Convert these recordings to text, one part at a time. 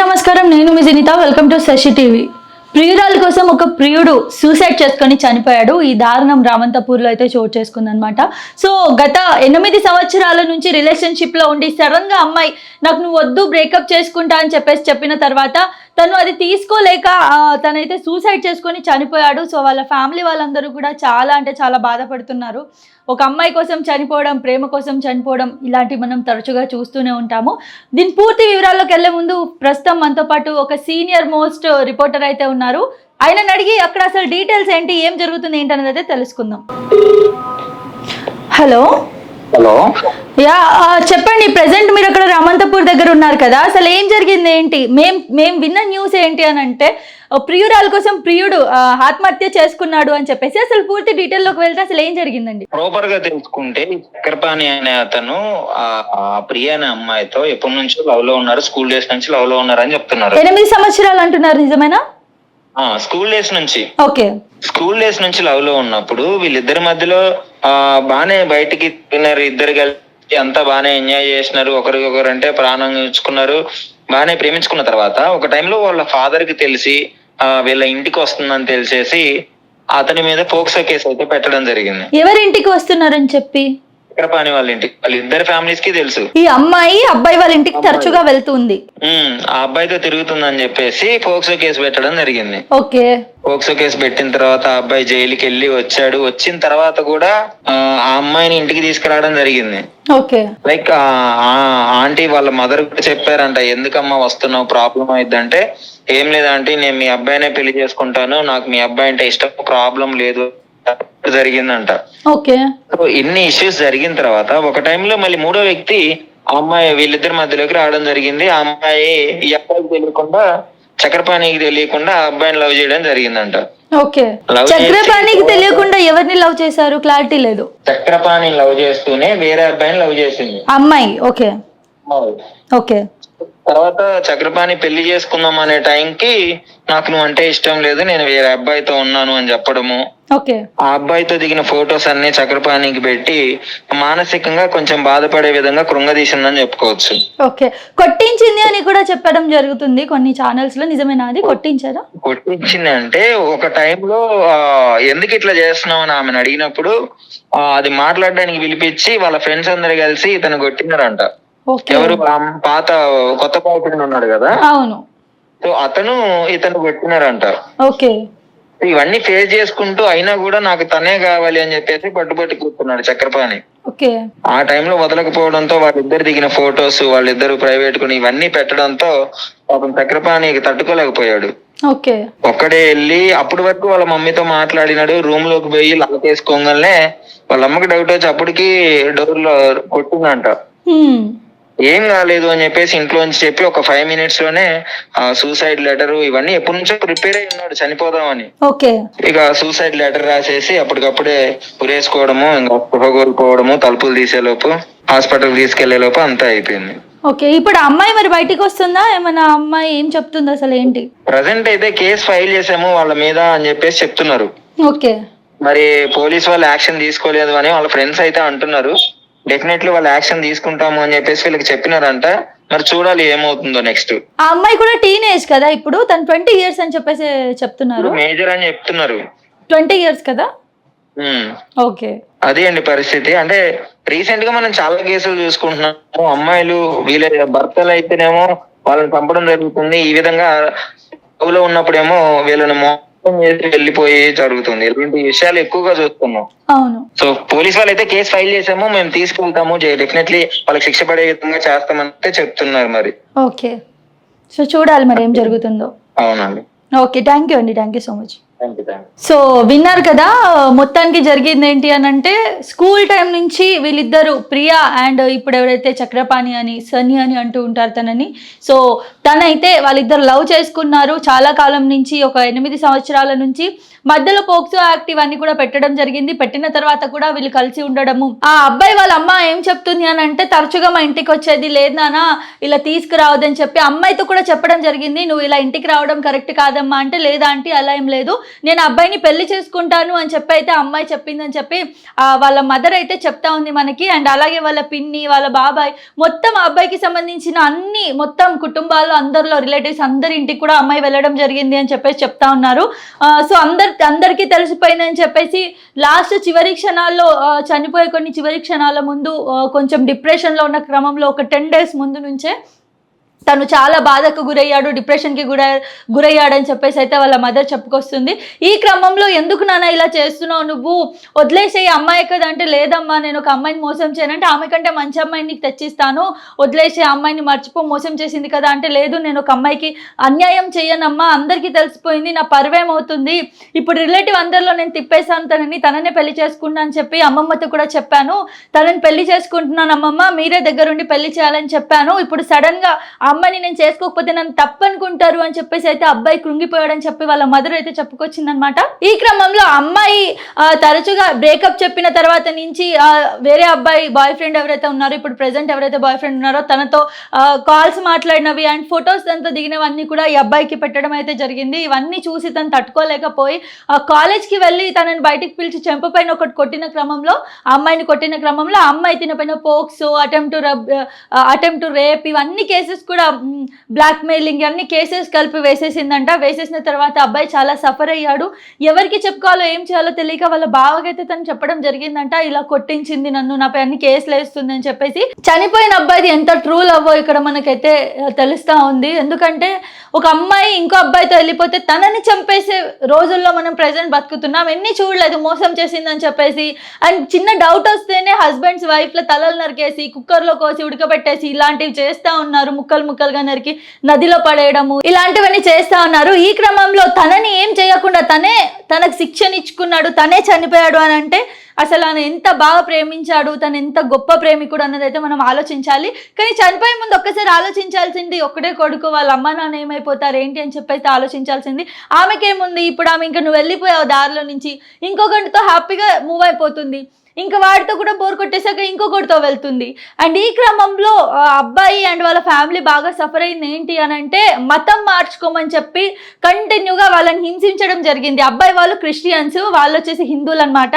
నమస్కారం నేను మీ Janitha welcome to Sasi TV ప్రియురాల కోసం ఒక ప్రియుడు సూసైడ్ చేసుకొని చనిపోయాడు. ఈ దారుణం రామంతపూర్లో అయితే చోటు చేసుకుందనమాట సో గత ఎనిమిది సంవత్సరాల నుంచి రిలేషన్షిప్లో ఉండి సడన్గా అమ్మాయి నాకు నువ్వు వద్దు బ్రేకప్ చేసుకుంటా అని చెప్పేసి చెప్పిన తర్వాత తను అది తీసుకోలేక తనైతే సూసైడ్ చేసుకొని చనిపోయాడు. సో వాళ్ళ ఫ్యామిలీ వాళ్ళందరూ కూడా చాలా అంటే చాలా బాధపడుతున్నారు. ఒక అమ్మాయి కోసం చనిపోవడం ప్రేమ కోసం చనిపోవడం ఇలాంటివి మనం తరచుగా చూస్తూనే ఉంటాము. దీని పూర్తి వివరాల్లోకి వెళ్ళే ముందు ప్రస్తుతం మనతో పాటు ఒక సీనియర్ మోస్ట్ రిపోర్టర్ అయితే ఉన్నారు. ఆయనని అడిగి అక్కడ అసలు డీటెయిల్స్ ఏంటి ఏం జరుగుతుంది ఏంటనేది అయితే తెలుసుకుందాం. హలో? హలో. యా చెప్పండి ప్రెసెంట్ మీరు అక్కడ రామంతపూర్ దగ్గర ఉన్నారు కదా అసలు ఏం జరిగింది ఏంటి? మేం మేము విన్న న్యూస్ ఏంటి అని అంటే ప్రియురాల కోసం ప్రియుడు ఆత్మహత్య చేసుకున్నాడు అని చెప్పేసి అసలు పూర్తి డీటెయిల్లోకి వెళ్తే అసలు ఏం జరిగిందండి? ప్రాపర్గా తెలుసుకుంటే చక్రపాణి అనే అతను ప్రియ అనే అమ్మాయితో ఎప్పటి నుంచో లవ్లో ఉన్నారు స్కూల్ డేస్ నుంచి లవ్లో ఉన్నారు అని చెప్తున్నారు. ఎనిమిది సంవత్సరాలు అంటున్నారు నిజమేనా? ఆ స్కూల్ డేస్ నుంచి. ఓకే. స్కూల్ డేస్ నుంచి లవ్లో ఉన్నప్పుడు వీళ్ళిద్దరి మధ్యలో ఆ బయటికి తిన్నారు. ఇద్దరు కలిసి అంతా బాగానే ఎంజాయ్ చేసినారు. ఒకరికొకరు అంటే ప్రాణం ఇచ్చుకున్నారు. బాగానే ప్రేమించుకున్న తర్వాత ఒక టైంలో వాళ్ళ ఫాదర్కి తెలిసి ఆ వీళ్ళ ఇంటికి వస్తుందని తెలిసేసి అతని మీద పోక్సో కేసు అయితే పెట్టడం జరిగింది. ఎవరి ఇంటికి వస్తున్నారని చెప్పి? చక్రపాణి వాళ్ళ ఇంటికి వాళ్ళ ఇద్దరు ఫ్యామిలీస్కి తెలుసు. ఈ అమ్మాయి అబ్బాయి వాళ్ళ ఇంటికి తరచుగా వెళ్తుంది. ఉమ్, ఆ అబ్బాయితో తిరుగుతుందని చెప్పేసి పోక్సో కేసు పెట్టడం జరిగింది. ఓకే. పోక్సో కేసు పెట్టిన తర్వాత ఆ అబ్బాయి జైలుకి వెళ్ళి వచ్చాడు. వచ్చిన తర్వాత కూడా ఆ ఆ అమ్మాయిని ఇంటికి తీసుకురావడం జరిగింది. ఓకే. లైక్ ఆ ఆంటీ వాళ్ళ మదర్ కూడా చెప్పారంట ఎందుకమ్మా వస్తున్నావు? ప్రాబ్లం అయిద్దంటే ఏం లేదు ఆంటీ నేను మీ అబ్బాయినే పెళ్ళి చేసుకుంటాను. నాకు మీ అబ్బాయి అంటే ఇష్టం ప్రాబ్లం లేదు జరిగిందంట. ఓకే. ఇన్ని ఇష్యూస్ జరిగిన తర్వాత ఒక టైంలో మళ్ళీ మూడో వ్యక్తి ఆ అమ్మాయి వీళ్ళిద్దరి మధ్యలోకి రావడం జరిగింది. ఆ అమ్మాయి ఈ అబ్బాయికి తెలియకుండా చక్రపాణికి తెలియకుండా ఆ అబ్బాయిని లవ్ చేయడం జరిగిందంట. ఓకే. చక్రపాణికి తెలియకుండా ఎవరిని లవ్ చేశారు? క్లారిటీ లేదు. చక్రపాణిని లవ్ చేస్తూనే వేరే అబ్బాయిని లవ్ చేసింది. అమ్మాయి. ఓకే. ఓకే. తర్వాత చక్రపాణి పెళ్ళి చేసుకుందాం అనే టైంకి నాకు నువ్వు అంటే ఇష్టం లేదు నేను వేరే అబ్బాయితో ఉన్నాను అని చెప్పడము. ఓకే. ఆ అబ్బాయితో దిగిన ఫొటోస్ అన్ని చక్రపాణికి పెట్టి మానసికంగా కొంచెం బాధపడే విధంగా కృంగదీసిందని చెప్పుకోవచ్చు. ఓకే. కొట్టించింది అని కూడా చెప్పడం జరుగుతుంది కొన్ని ఛానల్స్లో నిజమేనా అది? కొట్టించారా? కొట్టించింది అంటే ఒక టైంలో ఎందుకు ఇట్లా చేస్తున్నావు అని ఆమెను అడిగినప్పుడు అది మాట్లాడడానికి పిలిపించి వాళ్ళ ఫ్రెండ్స్ అందరు కలిసి ఇతను కొట్టినారంట. ఎవరు? పాత కొత్త పావుతుంది ఉన్నాడు కదా? అవును. సో అతను ఇతను కొట్టినారంట ఓకే. ఇవన్నీ ఫేస్ చేసుకుంటూ అయినా కూడా నాకు తనే కావాలి అని చెప్పేసి పట్టుబట్టి కూర్చున్నాడు చక్రపాణి. ఆ టైంలో వదలకపోవడంతో వాళ్ళిద్దరు దిగిన ఫొటోస్ వాళ్ళిద్దరు ప్రైవేట్ కొని ఇవన్నీ పెట్టడంతో పాపం చక్రపాణికి తట్టుకోలేకపోయాడు. ఓకే. ఒక్కడే వెళ్ళి అప్పటి వరకు వాళ్ళ మమ్మీతో మాట్లాడినాడు రూమ్లోకి పోయి లాక్ వేసుకోగానే వాళ్ళ అమ్మకి డౌట్ వచ్చి అప్పటికి డోర్లో కొట్టిందంట. ఏం కాలేదు అని చెప్పేసి ఇంట్లో నుంచి చెప్పి ఒక ఫైవ్ మినిట్స్లోనే ఆ సూసైడ్ లెటర్ ఇవన్నీ ఎప్పటి నుంచో ప్రిపేర్ అయి ఉన్నాడు చనిపోదామని. ఓకే. ఇక సూసైడ్ లెటర్ రాసేసి అప్పటికప్పుడే ఉరేసుకోవడము ఇంకా కోల్పోవడము తలుపులు తీసేలోపు హాస్పిటల్ తీసుకెళ్ళే లోపు అంతా అయిపోయింది. ఓకే. ఇప్పుడు అమ్మాయి మరి బయటికి వస్తుందా? ఏమన్నా ఆ అమ్మాయి ఏం చెప్తుంది అసలు ఏంటి? ప్రజెంట్ అయితే కేసు ఫైల్ చేసాము వాళ్ళ మీద అని చెప్పేసి చెప్తున్నారు. ఓకే. మరి పోలీస్ వాళ్ళు యాక్షన్ తీసుకోలేదు అని వాళ్ళ ఫ్రెండ్స్ అయితే అంటున్నారు. డెఫినెట్లీ వాళ్ళు యాక్షన్ తీసుకుంటాము అని చెప్పేసి వీళ్ళకి చెప్పినారంట మరి చూడాలి ఏమవుతుందో నెక్స్ట్ ఆ అమ్మాయి కూడా టీనేజ్ కదా ఇప్పుడు తను ట్వంటీ ఇయర్స్ అని చెప్పేసి చెప్తున్నారు మేజర్ అని చెప్తున్నారు ట్వంటీ ఇయర్స్ కదా. ఓకే అదే అండి పరిస్థితి అంటే రీసెంట్గా మనం చాలా కేసులు చూసుకుంటున్నాము అమ్మాయిలు వీళ్ళ భర్తలు అయితేనేమో వాళ్ళని చంపడం జరుగుతుంది ఈ విధంగా ఉన్నప్పుడేమో వీళ్ళని వెళ్ళిపోయి జరుగుతుంది. ఇలాంటి విషయాలు ఎక్కువగా చూస్తున్నాం. అవును. సో పోలీస్ వాళ్ళు అయితే కేసు ఫైల్ చేసాము మేము తీసుకెళ్తాము డెఫినెట్లీ వాళ్ళకి శిక్ష పడే విధంగా చేస్తామంటే చెప్తున్నారు మరి. ఓకే. సో చూడాలి మరి ఏం జరుగుతుందో. అవునండి. ఓకే. థ్యాంక్ యూ అండి. Thank you so much. So విన్నారు కదా మొత్తానికి జరిగింది ఏంటి అని అంటే స్కూల్ టైం నుంచి వీళ్ళిద్దరు ప్రియా అండ్ ఇప్పుడు ఎవరైతే చక్రపాణి అని సని అని అంటూ ఉంటారు తనని. సో తనైతే వాళ్ళిద్దరు లవ్ చేసుకున్నారు. చాలా కాలం నుంచి ఒక ఎనిమిది సంవత్సరాల నుంచి మధ్యలో పోక్సో యాక్ట్ ఇవన్నీ కూడా పెట్టడం జరిగింది. పెట్టిన తర్వాత కూడా వీళ్ళు కలిసి ఉండడము. ఆ అబ్బాయి వాళ్ళ అమ్మ ఏం చెప్తుంది అని అంటే తరచుగా మా ఇంటికి వచ్చేది లేదు నానా ఇలా తీసుకురావద్దని చెప్పి అమ్మాయితో కూడా చెప్పడం జరిగింది. నువ్వు ఇలా ఇంటికి రావడం కరెక్ట్ కాదమ్మా అంటే లేదా అంటే అలా ఏం లేదు. నేను అబ్బాయిని పెళ్ళి చేసుకుంటాను అని చెప్పి అయితే అమ్మాయి చెప్పిందని చెప్పి వాళ్ళ మదర్ అయితే చెప్తా ఉంది మనకి. అండ్ అలాగే వాళ్ళ పిన్ని వాళ్ళ బాబాయ్ మొత్తం ఆ అబ్బాయికి సంబంధించిన అన్ని మొత్తం కుటుంబాల్లో అందరిలో రిలేటివ్స్ అందరి ఇంటికి కూడా అమ్మాయి వెళ్ళడం జరిగింది అని చెప్పేసి చెప్తా ఉన్నారు. సో అందరి అందరికీ తెలిసిపోయిందని చెప్పేసి లాస్ట్ చివరి క్షణాల్లో చనిపోయే కొన్ని చివరి క్షణాల ముందు కొంచెం డిప్రెషన్లో ఉన్న క్రమంలో ఒక టెన్ డేస్ ముందు నుంచే తను చాలా బాధకు గురయ్యాడు డిప్రెషన్కి గుర గురయ్యాడని చెప్పేసి అయితే వాళ్ళ మదర్ చెప్పుకొస్తుంది. ఈ క్రమంలో ఎందుకు నాన్న ఇలా చేస్తున్నావు నువ్వు? వదిలేసే అమ్మాయి కదా అంటే లేదమ్మా నేను ఒక అమ్మాయిని మోసం చేయనంటే ఆమె కంటే మంచి అమ్మాయిని నీకు తెచ్చిస్తాను. వదిలేసే అమ్మాయిని మర్చిపో మోసం చేసింది కదా అంటే లేదు నేను ఒక అమ్మాయికి అన్యాయం చేయనమ్మా అందరికీ తెలిసిపోయింది నా పర్వేమవుతుంది ఇప్పుడు రిలేటివ్ అందరిలో నేను తిప్పేశాను తనని తననే పెళ్ళి చేసుకున్నా అని చెప్పి అమ్మమ్మతో కూడా చెప్పాను. తనని పెళ్ళి చేసుకుంటున్నాను అమ్మమ్మ మీరే దగ్గరుండి పెళ్ళి చేయాలని చెప్పాను. ఇప్పుడు సడన్గా అమ్మని నేను చేసుకోకపోతే నన్ను తప్పనుకుంటారు అని చెప్పేసి అయితే అబ్బాయి కృంగిపోయాడని చెప్పి వాళ్ళ మదర్ అయితే చెప్పుకొచ్చిందనమాట ఈ క్రమంలో అమ్మాయి తరచుగా బ్రేకప్ చెప్పిన తర్వాత నుంచి వేరే అబ్బాయి బాయ్ ఫ్రెండ్ ఎవరైతే ఉన్నారో ఇప్పుడు ప్రెసెంట్ ఎవరైతే బాయ్ ఫ్రెండ్ ఉన్నారో తనతో కాల్స్ మాట్లాడినవి అండ్ ఫొటోస్ తనతో దిగినవన్నీ కూడా ఈ అబ్బాయికి పెట్టడం అయితే జరిగింది. ఇవన్నీ చూసి తను తట్టుకోలేకపోయి ఆ కాలేజ్కి వెళ్ళి తనని బయటికి పిలిచి చెంప పైన ఒకటి కొట్టిన క్రమంలో అమ్మాయిని కొట్టిన క్రమంలో అమ్మాయి తినపైన పోక్స్ పోక్సో అటెంప్ట్ రబ్ అటెంప్ట్ రేప్ ఇవన్నీ కేసెస్ కూడా బ్లాక్ మెయిలింగ్ అన్ని కేసెస్ కలిపి వేసేసిందంట. వేసేసిన తర్వాత అబ్బాయి చాలా సఫర్ అయ్యాడు. ఎవరికి చెప్పుకోవాలో ఏం చేయాలో తెలియక వాళ్ళ బావకైతే తను చెప్పడం జరిగిందంట. ఇలా కొట్టించింది నన్ను నాపై అన్ని కేసులు వేస్తుంది అని చెప్పేసి. చనిపోయిన అబ్బాయిది ఎంత ట్రూ లవ్ ఇక్కడ మనకైతే తెలుస్తా ఉంది. ఎందుకంటే ఒక అమ్మాయి ఇంకో అబ్బాయితో వెళ్ళిపోతే తనని చంపేసే రోజుల్లో మనం ప్రజెంట్ బతుకుతున్నాం. ఎన్ని చూడలేదు మోసం చేసిందని చెప్పేసి. అండ్ చిన్న డౌట్ వస్తేనే హస్బెండ్స్ వైఫ్ల తలలు నరికేసి కుక్కర్లో కోసి ఉడకబెట్టేసి ఇలాంటివి చేస్తా ఉన్నారు ముక్కలు. ముక్కలుగా నరికి నదిలో పడేయడము ఇలాంటివన్నీ చేస్తా ఉన్నారు. ఈ క్రమంలో తనని ఏం చేయకుండా తనే తనకు శిక్షణ ఇచ్చుకున్నాడు తనే చనిపోయాడు అని అంటే అసలు ఆయన ఎంత బాగా ప్రేమించాడు తను ఎంత గొప్ప ప్రేమికుడు అన్నది అయితే మనం ఆలోచించాలి. కానీ చనిపోయే ముందు ఒక్కసారి ఆలోచించాల్సింది ఒక్కడే కొడుకు వాళ్ళ అమ్మ నాన్న ఏమైపోతారు ఏంటి అని చెప్పేసి ఆలోచించాల్సింది. ఆమెకేముంది ఇప్పుడు ఆమె ఇంకా నువ్వు వెళ్ళిపోయావు దారిలో నుంచి. ఇంకొకటితో హ్యాపీగా మూవ్ అయిపోతుంది. ఇంకా వాడితో కూడా బోర్ కొట్టేశాక ఇంకొకటితో వెళ్తుంది. అండ్ ఈ క్రమంలో అబ్బాయి అండ్ వాళ్ళ ఫ్యామిలీ బాగా సఫర్ అయింది. ఏంటి అని అంటే మతం మార్చుకోమని చెప్పి కంటిన్యూగా వాళ్ళని హింసించడం జరిగింది. అబ్బాయి వాళ్ళు క్రిస్టియన్స్ వాళ్ళు వచ్చేసి హిందువులు అనమాట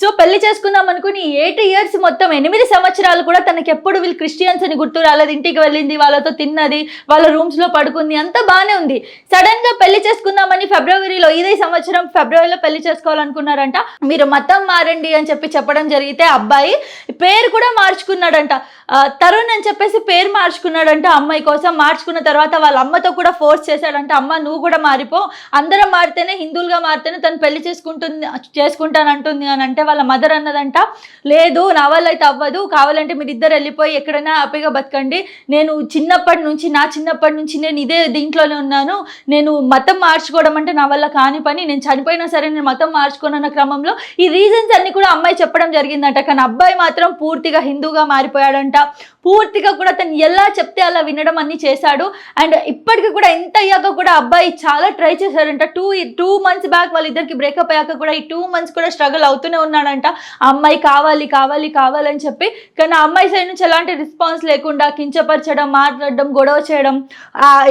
సో పెళ్ళి చేసుకుందాం అనుకుని ఎయిట్ ఇయర్స్ మొత్తం ఎనిమిది సంవత్సరాలు కూడా తనకి ఎప్పుడు వీళ్ళు క్రిస్టియన్స్ అని గుర్తు రాలేదు. ఇంటికి వెళ్ళింది వాళ్ళతో తిన్నది వాళ్ళ రూమ్స్లో పడుకుంది అంతా బాగానే ఉంది. సడన్గా పెళ్ళి చేసుకుందామని ఫిబ్రవరిలో ఇదే సంవత్సరం ఫిబ్రవరిలో పెళ్ళి చేసుకోవాలనుకున్నారంట. మీరు మతం మారండి అని చెప్పి చెప్పడం జరిగితే అబ్బాయి పేరు కూడా మార్చుకున్నాడంట. తరుణ్ అని చెప్పేసి పేరు మార్చుకున్నాడంట అమ్మాయి కోసం. మార్చుకున్న తర్వాత వాళ్ళ అమ్మతో కూడా ఫోర్స్ చేశాడంట. అమ్మ నువ్వు కూడా మారిపో. అందరం మారితేనే హిందువులుగా మారితేనే తను పెళ్ళి చేసుకుంటుంది చేసుకుంటానంటుంది అని అంటే వాళ్ళ మదర్ అన్నదంట లేదు నా వల్ల అయితే అవ్వదు కావాలంటే మీరు ఇద్దరు వెళ్ళిపోయి ఎక్కడైనా హ్యాపీగా బతకండి. నేను చిన్నప్పటి నుంచి నా చిన్నప్పటి నుంచి నేను ఇదే దీంట్లోనే ఉన్నాను. నేను మతం మార్చుకోవడం అంటే నా వల్ల కాని పని. నేను చనిపోయినా సరే నేను మతం మార్చుకోనన్న క్రమంలో ఈ రీజన్స్ అన్ని కూడా అమ్మాయి చెప్పడం జరిగిందంట. కానీ అబ్బాయి మాత్రం పూర్తిగా హిందూగా మారిపోయాడంట. పూర్తిగా కూడా తను ఎలా చెప్తే అలా వినడం అన్ని చేశాడు. అండ్ ఇప్పటికి కూడా ఎంత అయ్యాక కూడా అబ్బాయి చాలా ట్రై చేశాడంట. టూ టూ మంత్స్ బ్యాక్ వాళ్ళిద్దరికి బ్రేకప్ అయ్యాక కూడా ఈ టూ మంత్స్ కూడా స్ట్రగుల్ అవుతూనే ఉన్నాడంట. ఆ అమ్మాయి కావాలి కావాలి కావాలని చెప్పి. కానీ ఆ అమ్మాయి సైడ్ నుంచి ఎలాంటి రెస్పాన్స్ లేకుండా కించపరచడం మాట్లాడడం గొడవ చేయడం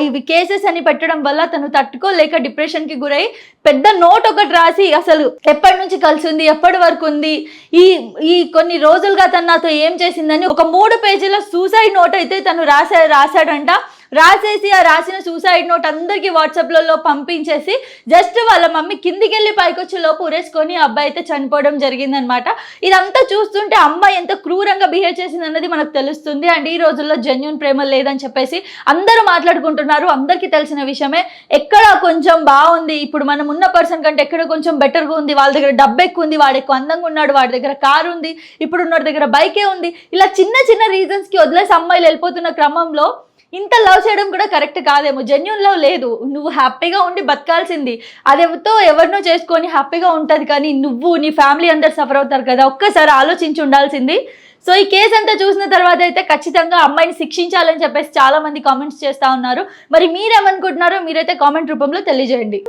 ఇవి కేసెస్ అని పెట్టడం వల్ల తను తట్టుకోలేక డిప్రెషన్కి గురై పెద్ద నోట్ ఒకటి రాసి అసలు ఎప్పటి నుంచి కలిసి ఉంది ఎప్పటి వరకు ఉంది ఈ ఈ కొన్ని రోజులుగా తను నాతో ఏం చేసిందని ఒక మూడు పేజీల సూసైడ్ నోట్ అయితే తను రాసా రాశాడంట. రాసేసి ఆ రాసిన సూసైడ్ నోట్ అందరికీ వాట్సాప్లలో పంపించేసి జస్ట్ వాళ్ళ మమ్మీ కిందికి వెళ్ళి పైకి వచ్చే లోపు ఉరేసుకొని అబ్బాయి అయితే చనిపోవడం జరిగిందనమాట. ఇదంతా చూస్తుంటే అమ్మాయి ఎంత క్రూరంగా బిహేవ్ చేసింది అన్నది మనకు తెలుస్తుంది. అండ్ ఈ రోజుల్లో జెన్యున్ ప్రేమ లేదని చెప్పేసి అందరూ మాట్లాడుకుంటున్నారు. అందరికీ తెలిసిన విషయమే ఎక్కడ కొంచెం బాగుంది. ఇప్పుడు మనం ఉన్న పర్సన్ కంటే ఎక్కడ కొంచెం బెటర్గా ఉంది. వాళ్ళ దగ్గర డబ్బు ఎక్కువ ఉంది. వాడు ఎక్కువ అందంగా ఉన్నాడు. వాడి దగ్గర కారు ఉంది. ఇప్పుడు ఉన్న దగ్గర బైకే ఉంది. ఇలా చిన్న చిన్న రీజన్స్కి వదిలేసి అమ్మాయిలు వెళ్ళిపోతున్న క్రమంలో ఇంత లవ్ చేయడం కూడా కరెక్ట్ కాదేమో జెన్యున్ లవ్ లేదు. నువ్వు హ్యాపీగా ఉండి బతకాల్సింది. అదెవరితో ఎవరినో చేసుకొని హ్యాపీగా ఉంటుంది కానీ నువ్వు నీ ఫ్యామిలీ అందరు సఫర్ అవుతారు కదా ఒక్కసారి ఆలోచించి ఉండాల్సింది. సో ఈ కేసు అంతా చూసిన తర్వాత అయితే ఖచ్చితంగా అమ్మాయిని శిక్షించాలని చెప్పేసి చాలా మంది కామెంట్స్ చేస్తా ఉన్నారు. మరి మీరేమనుకుంటున్నారో మీరైతే కామెంట్ రూపంలో తెలియజేయండి.